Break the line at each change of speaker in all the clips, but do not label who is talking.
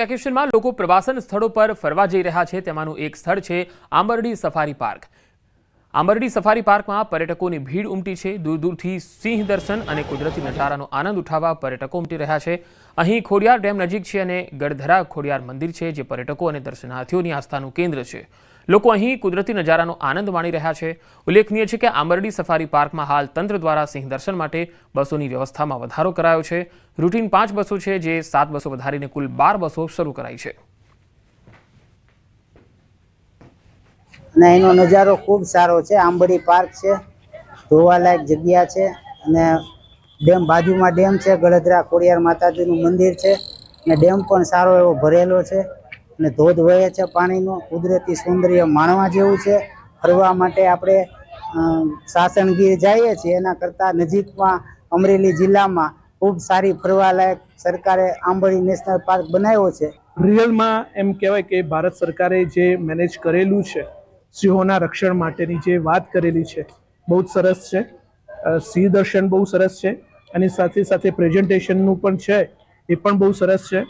વેકેશનમાં લોકો પ્રવાસન સ્થળો પર ફરવા જઈ રહ્યા છે. તેમાંનું એક સ્થળ છે Ambardi safari park. Ambardi safari પાર્કમાં પર્યટકોની ભીડ ઉમટી છે. દૂર દૂરથી સિંહ દર્શન અને કુદરતી નજારાનો આનંદ ઉઠાવવા પર્યટકો ઉમટી રહ્યા છે. અહીં ખોડિયાર ડેમ નજીક છે અને ગઢધરા ખોડિયાર મંદિર છે, જે પર્યટકો અને દર્શનાર્થીઓની આસ્થાનું કેન્દ્ર છે. લોકો અહીં કુદરતી નજારાનો આનંદ માણી રહ્યા છે. ઉલ્લેખનીય છે કે આંબરડી સફારી પાર્કમાં હાલ તંત્ર દ્વારા સિંહ દર્શન માટે બસોની વ્યવસ્થામાં વધારો કરાયો છે. રૂટીન પાંચ બસો છે, જે સાત બસો વધારીને કુલ બાર બસો શરૂ કરાઈ છે.
અને એનો નજારો ખૂબ સારો છે. આંબડી પાર્ક છે જોવાલાયક જગ્યા છે અને ડેમ બાજુમાં ડેમ છે ગળદરા ખોડિયાર માતાજીનું મંદિર છે અને ડેમ પણ સારો એવો ભરેલો છે અને ધોધ વહે છે પાણીનો. કુદરતી સૌંદર્ય માણવા જેવું છે. ફરવા માટે આપણે સાસણગીર જઈએ છીએ. એના કરતાં નજીકમાં અમરેલી જિલ્લામાં ખૂબ સારી ફરવાલાયક સરકારે આંબળી નેશનલ પાર્ક બનાવ્યો છે.
રિયલમાં એમ કહેવાય કે ભારત સરકારે જે મેનેજ કરેલું છે સિંહોના રક્ષણ માટેની જે વાત કરેલી છે, બહુ જ સરસ છે. સિંહ દર્શન બહુ સરસ છે અને સાથે સાથે પ્રેઝન્ટેશનનું પણ છે, એ પણ બહુ સરસ છે.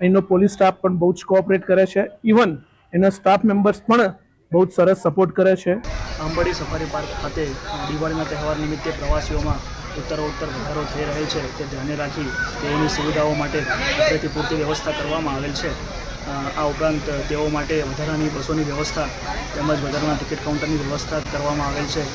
અહીંનો પોલીસ સ્ટાફ પણ બહુ જ કોઓપરેટ કરે છે. ઇવન એના સ્ટાફ મેમ્બર્સ પણ બહુ જ સરસ સપોર્ટ કરે છે.
આંબડી સફારી પાર્ક ખાતે દિવાળીના તહેવાર નિમિત્તે પ્રવાસીઓમાં ઉત્તરોત્તર વધારો થઈ રહેલ છે. તે ધ્યાને રાખી તેની સુવિધાઓ માટે પૂરતી વ્યવસ્થા કરવામાં આવેલ છે. આ ઉપરાંત તેઓ માટે વધારાની બસોની વ્યવસ્થા તેમજ વધારાના ટિકિટ કાઉન્ટરની વ્યવસ્થા કરવામાં આવેલ છે.